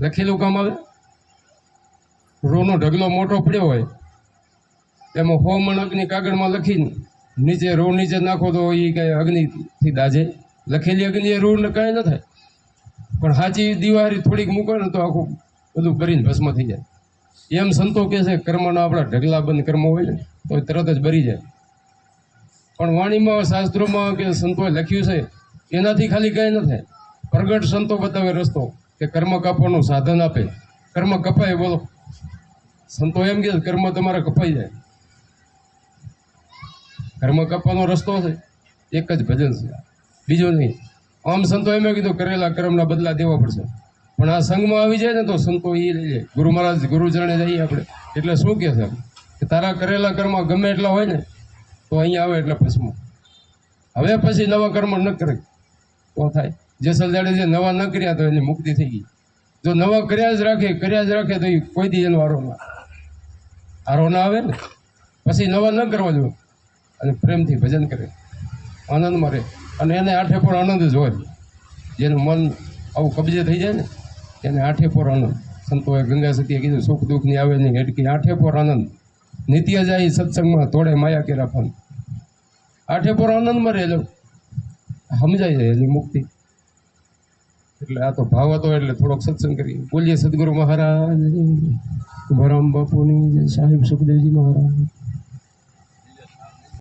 લખેલું કામ આવે? રોનો ઢગલો મોટો પડ્યો હોય એમાં હો મણ અગ્નિ કાગળમાં લખીને નીચે રો નીચે નાખો તો એ કઈ અગ્નિથી દાજે. લખેલી અગ્નિ એ રૂ કાંઈ ન થાય. પણ સાચી દિવાળી થોડીક મૂકો ને તો આખું બધું કરીને ભસ્મ થઈ જાય. એમ સંતો કહે છે, કર્મના આપણા ઢગલા બંધ કર્મ હોય ને તો તરત જ બરી જાય. પણ વાણીમાં શાસ્ત્રોમાં કે સંતોએ લખ્યું છે, એનાથી ખાલી કાંઈ ન થાય. પ્રગટ સંતો બતાવે રસ્તો કે કર્મ કાપવાનું સાધન આપે. કર્મ કપાય બોલો. સંતો એમ કે કર્મ તમારા કપાઈ જાય. કર્મ કાપવાનો રસ્તો છે. એક જ ભજન છે. બીજો નહીં. આમ સંતો એમ કીધું, કરેલા કર્મના બદલા દેવા પડશે. પણ આ સંઘમાં આવી જાય ને તો સંતો એ લઈ જાય. ગુરુ મહારાજ ગુરુચરણે જઈએ આપણે. એટલે શું કહે છે? કે તારા કરેલા કર્મ ગમે એટલા હોય ને, તો અહીંયા આવે એટલે ભસ્મ. હવે પછી નવા કર્મ ન કરે. તો થાય. જેસલ જે નવા ન કર્યા તો એની મુક્તિ થઈ ગઈ. જો નવા કર્યા જ રાખે, કર્યા જ રાખે તો એ કોઈ દી એનો હારો ના હારો ના આવે ને, પછી નવા ન કરવા જોઈએ. અને પ્રેમથી ભજન કરે. આનંદમાં રહે. અને એને આઠે પર આનંદ જ હોય. જેનું મન આવું કબજે થઈ જાય ને, એને આઠે પર આનંદ. સંતોએ ગંગા સતીએ કીધું, સુખ દુઃખની આવે નહીં, હેડકી. આઠે પર આનંદ. નિત્ય જાય સત્સંગમાં, તોડે માયા કેરા ફન આઠે પર આનંદમાં રહે એટલે સમજાય જાય એની મુક્તિ. એટલે આ તો ભાવ હતો એટલે થોડોક સત્સંગ કરી. બોલીએ, સદગુરુ મહારાજ, ભરામ બાપુની, સાહેબ સુખદેવજી મહારાજ.